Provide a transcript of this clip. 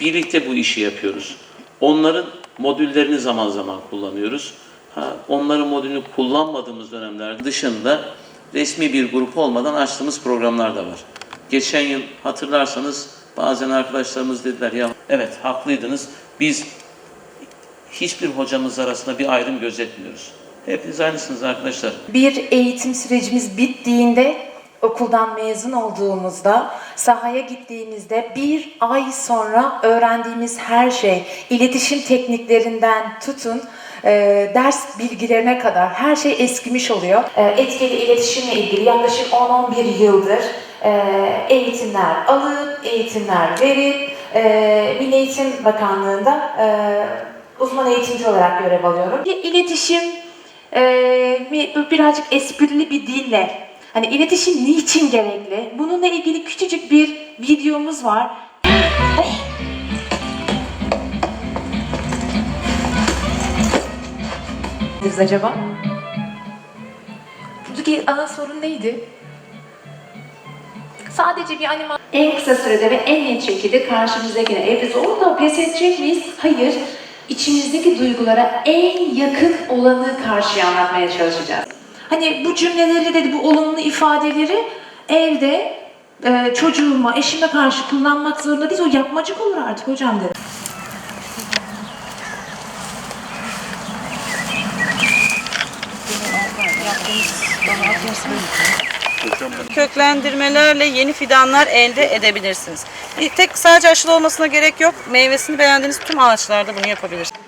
Birlikte bu işi yapıyoruz. Onların modüllerini zaman zaman kullanıyoruz. Ha, onların modülünü kullanmadığımız dönemler dışında resmi bir grup olmadan açtığımız programlar da var. Geçen yıl hatırlarsanız bazen arkadaşlarımız dediler ya evet haklıydınız biz hiçbir hocamız arasında bir ayrım gözetmiyoruz. Hepiniz aynısınız arkadaşlar. Bir eğitim sürecimiz bittiğinde, okuldan mezun olduğumuzda, sahaya gittiğimizde bir ay sonra öğrendiğimiz her şey, iletişim tekniklerinden tutun, e, ders bilgilerine kadar her şey eskimiş oluyor. E, etkili iletişimle ilgili yaklaşık 10-11 yıldır e, eğitimler alıp, eğitimler verip, e, Milli Eğitim Bakanlığı'nda e, uzman eğitimci olarak görev alıyorum. İletişim bir- birazcık esprili bir dille hani iletişim niçin gerekli? Bununla ilgili küçücük bir videomuz var. Biz acaba? Buradaki ana sorun neydi? Sadece bir animasyon. En kısa sürede ve en net şekilde karşımızdakine e biz orada pes edecek miyiz? Hayır. İçimizdeki duygulara en yakın olanı karşıya anlatmaya çalışacağız. Hani bu cümleleri dedi, bu olumlu ifadeleri evde e, çocuğuma, eşime karşı kullanmak zorunda değil. O yapmacık olur artık hocam dedi. köklendirmelerle yeni fidanlar elde edebilirsiniz. Tek sadece aşılı olmasına gerek yok. Meyvesini beğendiğiniz tüm ağaçlarda bunu yapabilirsiniz.